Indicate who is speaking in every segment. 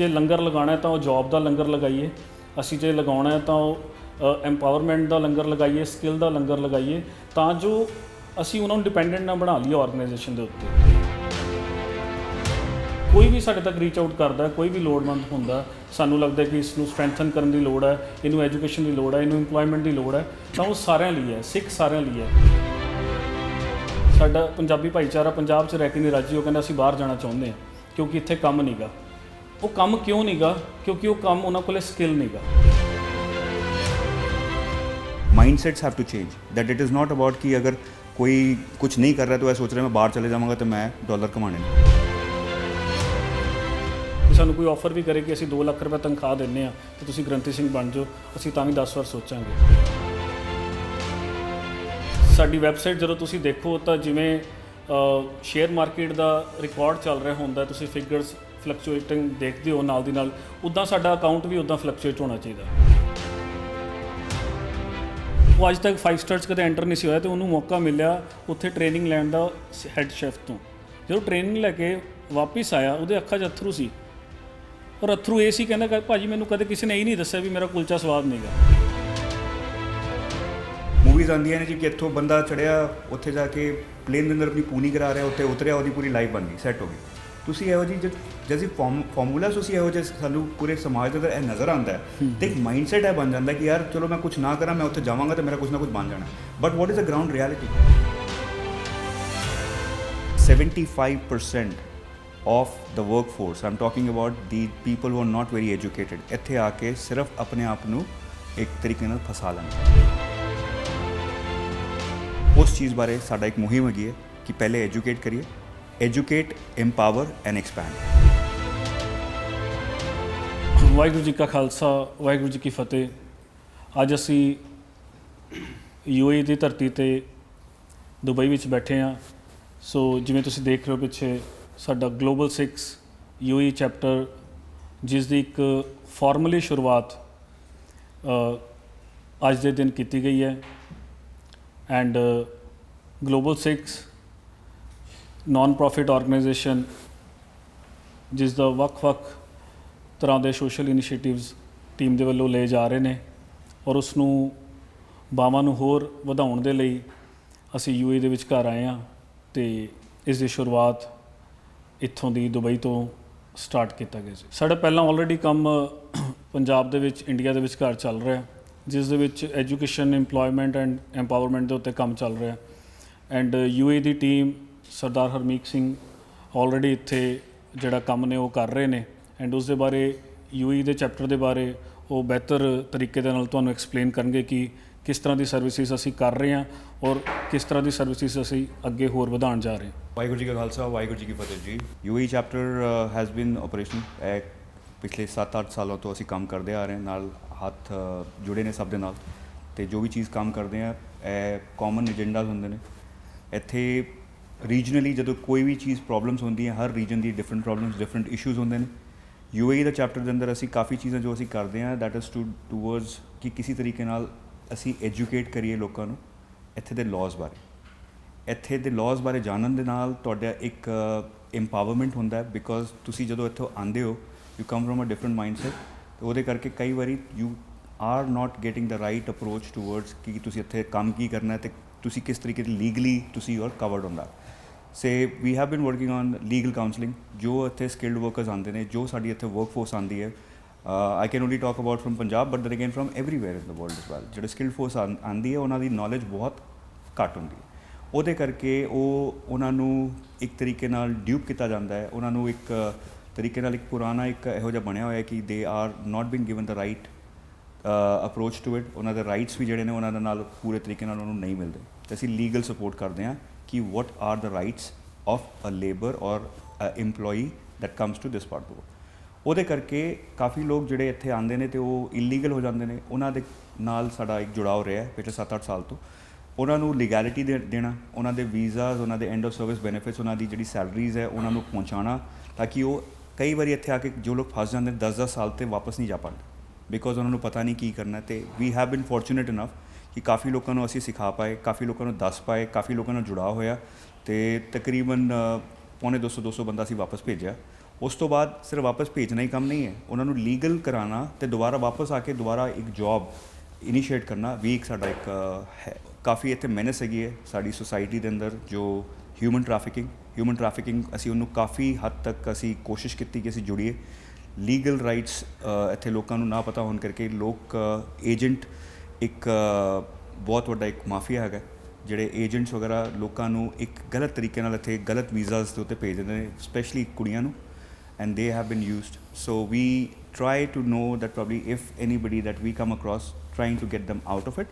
Speaker 1: ਜੇ ਲੰਗਰ ਲਗਾਉਣਾ ਹੈ ਤਾਂ ਉਹ ਜੌਬ ਦਾ ਲੰਗਰ ਲਗਾਈਏ। ਅਸੀਂ ਜੇ ਲਗਾਉਣਾ ਹੈ ਤਾਂ ਉਹ ਐਮਪਾਵਰਮੈਂਟ ਦਾ ਲੰਗਰ ਲਗਾਈਏ ਸਕਿੱਲ ਦਾ ਲੰਗਰ ਲਗਾਈਏ, ਤਾਂ ਜੋ ਅਸੀਂ ਉਹਨਾਂ ਨੂੰ ਡਿਪੈਂਡੈਂਟ ਨਾ ਬਣਾ ਲਈਏ ਆਰਗੇਨਾਈਜੇਸ਼ਨ ਦੇ ਉੱਤੇ। ਕੋਈ ਵੀ ਸਾਡੇ ਤੱਕ ਰੀਚ ਆਊਟ ਕਰਦਾ, ਕੋਈ ਵੀ ਲੋੜਵੰਦ ਹੁੰਦਾ, ਸਾਨੂੰ ਲੱਗਦਾ ਕਿ ਇਸ ਨੂੰ ਸਟਰੈਂਥਨ ਕਰਨ ਦੀ ਲੋੜ ਹੈ, ਇਹਨੂੰ ਐਜੂਕੇਸ਼ਨ ਦੀ ਲੋੜ ਹੈ, ਇਹਨੂੰ EMPLOYMENT ਦੀ ਲੋੜ ਹੈ, ਤਾਂ ਉਹ ਸਾਰਿਆਂ ਲਈ ਹੈ, ਸਿੱਖ ਸਾਰਿਆਂ ਲਈ ਹੈ। ਸਾਡਾ ਪੰਜਾਬੀ ਭਾਈਚਾਰਾ ਪੰਜਾਬ 'ਚ ਰਹਿ ਕੇ ਨਹੀਂ ਰਾਜੀ, ਉਹ ਕਹਿੰਦਾ ਅਸੀਂ ਬਾਹਰ ਜਾਣਾ ਚਾਹੁੰਦੇ ਹਾਂ, ਕਿਉਂਕਿ ਇੱਥੇ ਕੰਮ ਨਹੀਂਗਾ ਉਹ ਕੰਮ ਕਿਉਂ ਨਹੀਂਗਾ ਕਿਉਂਕਿ ਉਹ ਕੰਮ ਉਹਨਾਂ ਕੋਲੇ ਸਕਿੱਲ ਨਹੀਂਗਾ
Speaker 2: mindsets have to change that it is not about ਕਿ ਅਗਰ ਕੋਈ ਕੁਝ ਨਹੀਂ ਕਰ ਰਿਹਾ ਤਾਂ ਇਹ ਸੋਚ ਰਿਹਾ ਮੈਂ ਬਾਹਰ ਚਲੇ ਜਾਵਾਂਗਾ ਤੇ ਮੈਂ ਡਾਲਰ ਕਮਾਣੇ
Speaker 1: ਨੇ। ਸਾਨੂੰ ਕੋਈ ਆਫਰ ਵੀ ਕਰੇ ਕਿ ਅਸੀਂ 2 ਲੱਖ ਰੁਪਏ ਤਨਖਾਹ ਦਿੰਨੇ ਆ ਤੇ ਤੁਸੀਂ ਗ੍ਰੰਥੀ ਸਿੰਘ ਬਣ ਜਾਓ ਅਸੀਂ ਤਾਂ ਵੀ 10 ਵਾਰ ਸੋਚਾਂਗੇ। ਸਾਡੀ ਵੈਬਸਾਈਟ ਜਦੋਂ ਤੁਸੀਂ ਦੇਖੋ ਤਾਂ ਜਿਵੇਂ ਸ਼ੇਅਰ ਮਾਰਕੀਟ ਦਾ ਰਿਕਾਰਡ ਚੱਲ ਰਿਹਾ ਹੁੰਦਾ ਤੁਸੀਂ ਫਿਗਰਸ ਫਲਕਚੁਏਟਿੰਗ ਦੇਖਦੇ ਹੋ ਨਾਲ ਦੀ ਨਾਲ, ਉਦਾਂ ਸਾਡਾ ਅਕਾਊਂਟ ਵੀ ਉਦਾਂ ਫਲਕਚੁਏਟ ਹੋਣਾ ਚਾਹੀਦਾ। ਉਹ ਅੱਜ ਤੱਕ 5 ਸਟਾਰ 'ਚ ਕਦੇ ਐਂਟਰ ਨਹੀਂ ਸੀ ਹੋਇਆ ਤੇ ਉਹਨੂੰ ਮੌਕਾ ਮਿਲਿਆ ਉੱਥੇ ਟ੍ਰੇਨਿੰਗ ਲੈਣ ਦਾ ਹੈੱਡ ਸ਼ੈਫ ਤੋਂ। ਜਦੋਂ ਟ੍ਰੇਨਿੰਗ ਲੈ ਕੇ ਵਾਪਿਸ ਆਇਆ, ਉਹਦੇ ਅੱਖਾਂ 'ਚ ਅਥਰੂ ਸੀ। ਔਰ ਅਥਰੂ ਇਹ ਸੀ ਕਹਿੰਦਾ ਕਿ ਭਾਜੀ ਮੈਨੂੰ ਕਦੇ ਕਿਸੇ ਨੇ ਇਹ ਨਹੀਂ ਦੱਸਿਆ ਵੀ ਮੇਰਾ ਕੁਲਚਾ ਸਵਾਦ ਨਹੀਂਗਾ
Speaker 2: ਮੂਵੀਜ਼ ਆਉਂਦੀਆਂ ਨੇ ਜੀ ਕਿ ਇੱਥੋਂ ਬੰਦਾ ਚੜਿਆ, ਉੱਥੇ ਜਾ ਕੇ ਪਲੇਨ ਦੇ ਅੰਦਰ ਆਪਣੀ ਪੂਣੀ ਕਰਾ ਰਿਹਾ, ਉੱਥੇ ਉਤਰਿਆ, ਉਹਦੀ ਪੂਰੀ ਲਾਈਫ ਬਣ ਗਈ ਸੈੱਟ ਹੋ ਗਈ। ਤੁਸੀਂ ਇਹੋ ਜੀ ਜੈਸੀ ਫਾਰਮੂਲਾ ਤੁਸੀਂ ਇਹੋ ਜਿਹੇ ਸਾਨੂੰ ਪੂਰੇ ਸਮਾਜ ਦੇ ਅੰਦਰ ਇਹ ਨਜ਼ਰ ਆਉਂਦਾ ਹੈ ਤੇ ਇੱਕ ਮਾਈਂਡਸੈਟ ਹੈ ਬਣ ਜਾਂਦਾ ਕਿ ਯਾਰ ਚਲੋ ਮੈਂ ਕੁਝ ਨਾ ਕਰਾਂ ਮੈਂ ਉੱਥੇ ਜਾਵਾਂਗਾ ਤੇ ਮੇਰਾ ਕੁਝ ਨਾ ਕੁਝ ਬਣ ਜਾਣਾ। But what is the ground reality 75% of the workforce i'm talking about the people who are not very educated ਇੱਥੇ ਆ ਕੇ ਸਿਰਫ ਆਪਣੇ ਆਪ ਨੂੰ ਇੱਕ ਤਰੀਕੇ ਨਾਲ ਫਸਾ ਲੈਂਦੇ ਉਸ ਚੀਜ਼ ਬਾਰੇ ਸਾਡਾ ਇੱਕ ਮੁਹਿੰਮ ਹੈਗੀ ਹੈ ਕਿ ਪਹਿਲੇ ਐਜੂਕੇਟ ਕਰੀਏ educate empower and expand
Speaker 1: Waheguru ji ਕਾ ਖਾਲਸਾ, ਵਾਹਿਗੁਰੂ ਜੀ ਕੀ ਫਤਿਹ। ਅੱਜ ਅਸੀਂ ਯੂਏਈ ਦੀ ਧਰਤੀ ਤੇ ਦੁਬਈ ਵਿੱਚ ਬੈਠੇ ਹਾਂ। ਸੋ ਜਿਵੇਂ ਤੁਸੀਂ ਦੇਖ ਰਹੇ ਹੋ ਪਿੱਛੇ, ਸਾਡਾ ਗਲੋਬਲ 6 ਯੂਏਈ ਚੈਪਟਰ, ਜਿਸ ਦੀ ਇੱਕ ਫਾਰਮਲੀ ਸ਼ੁਰੂਆਤ ਅੱਜ ਦੇ ਦਿਨ ਕੀਤੀ ਗਈ ਹੈ। And global 6 non profit organisation ਜਿਸ ਦਾ ਵੱਖ-ਵੱਖ ਤਰ੍ਹਾਂ ਦੇ ਸੋਸ਼ਲ ਇਨੀਸ਼ੀਏਟਿਵਸ ਟੀਮ ਦੇ ਵੱਲੋਂ ਲਏ ਜਾ ਰਹੇ ਨੇ ਔਰ ਉਸ ਨੂੰ ਬਾਵਾਂ ਨੂੰ ਹੋਰ ਵਧਾਉਣ ਦੇ ਲਈ ਅਸੀਂ ਯੂਏ ਦੇ ਵਿੱਚ ਘਰ ਆਏ ਹਾਂ ਤੇ ਇਸ ਦੀ ਸ਼ੁਰੂਆਤ ਇੱਥੋਂ ਦੀ ਦੁਬਈ ਤੋਂ ਸਟਾਰਟ ਕੀਤਾ ਗਿਆ ਸੀ। ਸਾਡਾ ਪਹਿਲਾਂ ਆਲਰੇਡੀ ਕੰਮ ਪੰਜਾਬ ਦੇ ਵਿੱਚ ਇੰਡੀਆ ਦੇ ਵਿੱਚ ਘਰ ਚੱਲ ਰਿਹਾ ਜਿਸ ਦੇ ਵਿੱਚ ਐਜੂਕੇਸ਼ਨ EMPLOYMENT ਐਂਡ ਐਮਪਾਵਰਮੈਂਟ ਦੇ ਉੱਤੇ ਕੰਮ ਚੱਲ ਰਿਹਾ ਐਂਡ ਯੂਏ ਦੀ ਟੀਮ ਸਰਦਾਰ ਹਰਮੀਤ ਸਿੰਘ ਆਲਰੇਡੀ ਇੱਥੇ ਜਿਹੜਾ ਕੰਮ ਨੇ ਉਹ ਕਰ ਰਹੇ ਨੇ ਐਂਡ ਉਸ ਦੇ ਬਾਰੇ ਯੂਈ ਦੇ ਚੈਪਟਰ ਦੇ ਬਾਰੇ ਉਹ ਬਿਹਤਰ ਤਰੀਕੇ ਦੇ ਨਾਲ ਤੁਹਾਨੂੰ ਐਕਸਪਲੇਨ ਕਰਨਗੇ ਕਿ ਕਿਸ ਤਰ੍ਹਾਂ ਦੀ ਸਰਵਿਸਿਜ਼ ਅਸੀਂ ਕਰ ਰਹੇ ਹਾਂ ਔਰ ਕਿਸ ਤਰ੍ਹਾਂ ਦੀ ਸਰਵਿਸਿਜ਼ ਅਸੀਂ ਅੱਗੇ ਹੋਰ ਵਧਾਉਣ ਜਾ ਰਹੇ ਹਾਂ।
Speaker 2: ਵਾਹਿਗੁਰੂ ਜੀ ਕਾ ਖਾਲਸਾ, ਵਾਹਿਗੁਰੂ ਜੀ ਕੀ Fateh ji. UAE chapter has been operation ਪਿਛਲੇ 7-8 ਸਾਲਾਂ ਤੋਂ ਅਸੀਂ ਕੰਮ ਕਰਦੇ ਆ ਰਹੇ ਹਾਂ, ਨਾਲ ਹੱਥ ਜੁੜੇ ਨੇ ਸਭ ਦੇ ਨਾਲ। ਤੇ ਜੋ ਵੀ ਚੀਜ਼ ਕੰਮ ਕਰਦੇ ਆ, ਇਹ ਕਾਮਨ ਏਜੰਡਾਸ ਹੁੰਦੇ ਨੇ। ਇੱਥੇ ਰੀਜਨਲੀ ਜਦੋਂ ਕੋਈ ਵੀ ਚੀਜ਼ ਪ੍ਰੋਬਲਮਸ ਹੁੰਦੀ ਹੈ, ਹਰ ਰੀਜਨ ਦੀ ਡਿਫਰੈਂਟ ਪ੍ਰੋਬਲਮਸ ਡਿਫਰੈਂਟ ਇਸ਼ੂਜ਼ ਹੁੰਦੇ ਨੇ। ਯੂਏਈ ਦਾ ਚੈਪਟਰ ਦੇ ਅੰਦਰ ਅਸੀਂ ਕਾਫੀ ਚੀਜ਼ਾਂ ਜੋ ਅਸੀਂ ਕਰਦੇ ਹਾਂ ਦੈਟ ਇਜ਼ ਟੂ ਟੂਵਰਡਸ ਕਿ ਕਿਸੇ ਤਰੀਕੇ ਨਾਲ ਅਸੀਂ ਐਜੂਕੇਟ ਕਰੀਏ ਲੋਕਾਂ ਨੂੰ ਇੱਥੇ ਦੇ ਲਾਜ਼ ਬਾਰੇ। ਇੱਥੇ ਦੇ ਲਾਜ਼ ਬਾਰੇ ਜਾਣਨ ਦੇ ਨਾਲ ਤੁਹਾਡਾ ਇੱਕ ਇੰਪਾਵਰਮੈਂਟ ਹੁੰਦਾ ਹੈ ਬਿਕੋਜ਼ ਤੁਸੀਂ ਜਦੋਂ ਇੱਥੋਂ ਆਉਂਦੇ ਹੋ you come from a different mindset ਤੇ ਉਹਦੇ ਕਰਕੇ ਕਈ ਵਾਰੀ you are not getting the right approach towards ਕਿ ਤੁਸੀਂ ਇੱਥੇ ਕੰਮ ਕੀ ਕਰਨਾ ਹੈ ਤੇ ਤੁਸੀਂ ਕਿਸ ਤਰੀਕੇ ਦੀ ਲੀਗਲੀ ਤੁਸੀਂ ਯੂ ਆਰ ਕਵਰਡ ਹੁੰਦਾ say we have been working on legal counselling, ਜੋ ਇੱਥੇ ਸਕਿਲਡ ਵਰਕਰਸ ਆਉਂਦੇ ਨੇ, ਜੋ ਸਾਡੀ ਇੱਥੇ ਵਰਕਫੋਰਸ ਆਉਂਦੀ ਹੈ I can only talk about from Punjab but then again from everywhere in the world is well ਜਿਹੜੇ ਸਕਿਲਡ ਫੋਰਸ ਆਉਂਦੀ ਹੈ, ਉਹਨਾਂ ਦੀ ਨੌਲੇਜ ਬਹੁਤ ਘੱਟ ਹੁੰਦੀ ਹੈ। ਉਹਦੇ ਕਰਕੇ ਉਹ ਉਹਨਾਂ ਨੂੰ ਇੱਕ ਤਰੀਕੇ ਨਾਲ ਡਿਊਪ ਕੀਤਾ ਜਾਂਦਾ ਹੈ। ਉਹਨਾਂ ਨੂੰ ਇੱਕ ਤਰੀਕੇ ਨਾਲ ਇੱਕ ਪੁਰਾਣਾ ਇੱਕ ਇਹੋ ਜਿਹਾ ਬਣਿਆ ਹੋਇਆ ਹੈ ਕਿ they are not been given the right approach to it ਉਹਨਾਂ ਦੇ ਰਾਈਟਸ ਵੀ ਜਿਹੜੇ ਨੇ ਉਹਨਾਂ ਦੇ ਨਾਲ ਪੂਰੇ ਤਰੀਕੇ ਨਾਲ ਉਹਨਾਂ ਨੂੰ ਨਹੀਂ ਮਿਲਦੇ। ਤੇ ਅਸੀਂ ਲੀਗਲ ਸਪੋਰਟ ਕਰਦੇ ਹਾਂ ਕਿ what are the rights of a labour or a EMPLOYEE that comes to this part of ਉਹਦੇ ਕਰਕੇ ਕਾਫੀ ਲੋਕ ਜਿਹੜੇ ਇੱਥੇ ਆਉਂਦੇ ਨੇ ਤੇ ਉਹ ਇਲੀਗਲ ਹੋ ਜਾਂਦੇ ਨੇ। ਉਹਨਾਂ ਦੇ ਨਾਲ ਸਾਡਾ ਇੱਕ ਜੁੜਾਵ ਰਿਹਾ ਹੈ ਪਿਛਲੇ 7-8 ਸਾਲ ਤੋਂ। ਉਹਨਾਂ ਨੂੰ ਲੀਗੈਲਿਟੀ ਦੇ ਦੇਣਾ, ਉਹਨਾਂ ਦੇ ਵੀਜ਼ਾਸ ਉਹਨਾਂ ਦੇ ਐਂਡ ਆਫ ਸਰਵਿਸ ਬੈਨੀਫਿਟਸ ਉਹਨਾਂ ਦੀ ਜਿਹੜੀ ਸੈਲਰੀਜ਼ ਹੈ, ਉਹਨਾਂ ਨੂੰ ਪਹੁੰਚਾਉਣਾ, ਤਾਂ ਕਿ ਉਹ ਕਈ ਵਾਰੀ ਇੱਥੇ ਆ ਕੇ ਜੋ ਲੋਕ ਫਸ ਜਾਂਦੇ ਨੇ 10-10 ਸਾਲ ਤੇ ਵਾਪਸ ਨਹੀਂ ਜਾ ਪਾਉਂਦੇ। ਬਿਕੋਜ਼ ਉਹਨਾਂ ਨੂੰ ਪਤਾ ਨਹੀਂ ਕੀ ਕਰਨਾ ਤੇ ਵੀ ਹੈਵ ਬੀਨ ਫੋਰਚੂਨੇਟ ਇਨਫ ਕਿ ਕਾਫੀ ਲੋਕਾਂ ਨੂੰ ਅਸੀਂ ਸਿਖਾ ਪਾਏ ਕਾਫੀ ਲੋਕਾਂ ਨੂੰ ਦੱਸ ਪਾਏ ਕਾਫੀ ਲੋਕਾਂ ਨਾਲ ਜੁੜਾਅ ਹੋਇਆ ਤੇ ਤਕਰੀਬਨ ਅ, ਪੌਣੇ 200 200 ਬੰਦਾ ਅਸੀਂ ਵਾਪਸ ਭੇਜਿਆ। ਉਸ ਤੋਂ ਬਾਅਦ ਸਿਰਫ ਵਾਪਸ ਭੇਜਣਾ ਹੀ ਕੰਮ ਨਹੀਂ ਹੈ। ਉਹਨਾਂ ਨੂੰ ਲੀਗਲ ਕਰਾਉਣਾ ਤੇ ਦੁਬਾਰਾ ਵਾਪਸ ਆ ਕੇ ਦੁਬਾਰਾ ਇੱਕ ਜੌਬ ਇਨੀਸ਼ੀਏਟ ਕਰਨਾ ਵੀ ਇੱਕ ਸਾਡਾ ਇੱਕ ਹੈ ਕਾਫੀ ਇੱਥੇ ਮੈਨੇਸ ਹੈਗੀ ਹੈ ਸਾਡੀ ਸੁਸਾਇਟੀ ਦੇ ਅੰਦਰ ਜੋ ਹਿਊਮਨ ਟ੍ਰੈਫਿਕਿੰਗ ਹਿਊਮਨ ਟ੍ਰੈਫਿਕਿੰਗ ਅਸੀਂ ਉਹਨੂੰ ਕਾਫੀ ਹੱਦ ਤੱਕ ਅਸੀਂ ਕੋਸ਼ਿਸ਼ ਕੀਤੀ ਕਿ ਅਸੀਂ ਜੁੜੀਏ। ਲੀਗਲ ਰਾਈਟਸ ਇੱਥੇ ਲੋਕਾਂ ਨੂੰ ਨਾ ਪਤਾ ਹੋਣ ਕਰਕੇ ਲੋਕ ਏਜੰਟ ਇੱਕ ਬਹੁਤ ਵੱਡਾ ਇੱਕ ਮਾਫੀਆ ਹੈਗਾ ਜਿਹੜੇ ਏਜੰਟਸ ਵਗੈਰਾ ਲੋਕਾਂ ਨੂੰ ਇੱਕ ਗਲਤ ਤਰੀਕੇ ਨਾਲ ਇੱਥੇ ਗਲਤ ਵੀਜ਼ਾਸ ਦੇ ਉੱਤੇ ਭੇਜ ਦਿੰਦੇ ਨੇ ਸਪੈਸ਼ਲੀ ਕੁੜੀਆਂ ਨੂੰ, and they have been used. So, we try to know that probably if anybody that we come across trying to get them out of it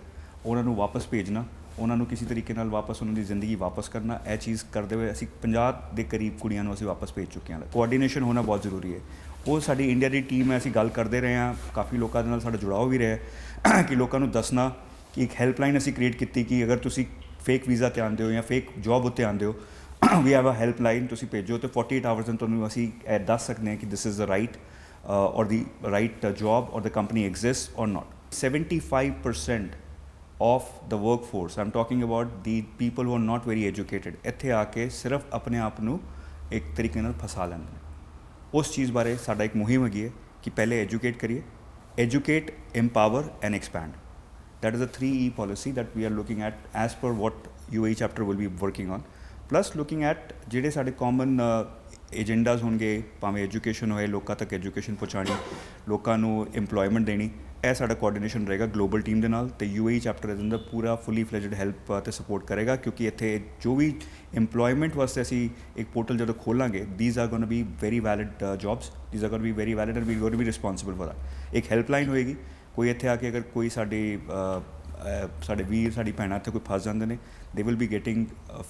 Speaker 2: ਉਹਨਾਂ ਨੂੰ ਵਾਪਸ ਭੇਜਣਾ, ਉਹਨਾਂ ਨੂੰ ਕਿਸੇ ਤਰੀਕੇ ਨਾਲ ਵਾਪਸ ਉਹਨਾਂ ਦੀ ਜ਼ਿੰਦਗੀ ਵਾਪਸ ਕਰਨਾ, ਇਹ ਚੀਜ਼ ਕਰਦੇ ਹੋਏ ਅਸੀਂ 50 ਦੇ ਕਰੀਬ ਕੁੜੀਆਂ ਨੂੰ ਅਸੀਂ ਵਾਪਸ ਭੇਜ ਚੁੱਕੇ ਹਾਂ ਕੋਆਰਡੀਨੇਸ਼ਨ ਹੋਣਾ ਬਹੁਤ ਜ਼ਰੂਰੀ ਹੈ ਉਹ ਸਾਡੀ ਇੰਡੀਆ ਦੀ ਟੀਮ ਹੈ, ਅਸੀਂ ਗੱਲ ਕਰਦੇ ਰਹੇ ਹਾਂ। ਕਾਫੀ ਲੋਕਾਂ ਦੇ ਨਾਲ ਸਾਡਾ ਜੁੜਾਓ ਵੀ ਰਿਹਾ ਕਿ ਲੋਕਾਂ ਨੂੰ ਦੱਸਣਾ ਕਿ ਇੱਕ ਹੈਲਪਲਾਈਨ ਅਸੀਂ ਕ੍ਰੀਏਟ ਕੀਤੀ ਕਿ ਅਗਰ ਤੁਸੀਂ ਫੇਕ ਵੀਜ਼ਾ ਤੇ ਆਉਂਦੇ ਹੋ ਜਾਂ ਫੇਕ ਜੌਬ ਉੱਤੇ ਆਉਂਦੇ ਹੋ ਵੀ ਹੈਵ ਅ ਹੈਲਪਲਾਈਨ ਤੁਸੀਂ ਭੇਜੋ। ਤੇ 48 ਆਵਰਸ ਨੂੰ ਤੁਹਾਨੂੰ ਅਸੀਂ ਇਹ ਦੱਸ ਸਕਦੇ ਹਾਂ ਕਿ ਦਿਸ ਇਜ਼ ਦ ਰਾਈਟ ਔਰ ਦੀ ਰਾਈਟ ਜੌਬ ਔਰ ਦ ਕੰਪਨੀ ਐਗਜ਼ਿਸਟ ਔਰ ਨਾਟ 75% of the workforce, i'm talking about the people who are not very educated, ਇੱਥੇ ਆ ਕੇ ਸਿਰਫ ਆਪਣੇ ਆਪ ਨੂੰ ਇੱਕ ਤਰੀਕੇ ਨਾਲ ਫਸਾ ਲੈਂਦੇ ਉਸ ਚੀਜ਼ ਬਾਰੇ ਸਾਡਾ ਇੱਕ ਮੁਹਿੰਮ ਹੈਗੀ ਹੈ ਕਿ ਪਹਿਲੇ ਐਜੂਕੇਟ ਕਰੀਏ educate empower and expand that is a 3e policy that we are looking at as per what UAE chapter will be working on plus looking at ਜਿਹੜੇ ਸਾਡੇ ਕਾਮਨ ਏਜੰਡਾਸ ਹੋਣਗੇ ਭਾਵੇਂ ਐਜੂਕੇਸ਼ਨ ਹੋਏ ਲੋਕਾਂ ਤੱਕ ਐਜੂਕੇਸ਼ਨ ਪਹੁੰਚਾਣੀ ਲੋਕਾਂ ਨੂੰ EMPLOYMENT ਦੇਣੀ ਇਹ ਸਾਡਾ ਕੋਆਰਡੀਨੇਸ਼ਨ ਰਹੇਗਾ ਗਲੋਬਲ ਟੀਮ ਦੇ ਨਾਲ ਤੇ UAE ਚੈਪਟਰ ਦੇ ਅੰਦਰ ਪੂਰਾ ਫੁੱਲੀ ਫਲੈਜਡ ਹੈਲਪ ਤੇ ਸਪੋਰਟ ਕਰੇਗਾ ਕਿਉਂਕਿ ਇੱਥੇ ਜੋ ਵੀ EMPLOYMENT ਵਾਸਤੇ ਅਸੀਂ ਇੱਕ ਪੋਰਟਲ ਜਦੋਂ ਖੋਲਾਂਗੇ these are going to be very valid jobs these are going to be very valid and we going to be responsible for that. ਇੱਕ ਹੈਲਪਲਾਈਨ ਹੋਏਗੀ, ਕੋਈ ਇੱਥੇ ਆ ਕੇ ਅਗਰ ਕੋਈ ਸਾਡੇ ਸਾਡੇ ਵੀਰ, ਸਾਡੀ ਭੈਣਾਂ ਇੱਥੇ ਕੋਈ ਫਸ ਜਾਂਦੇ ਨੇ they will be getting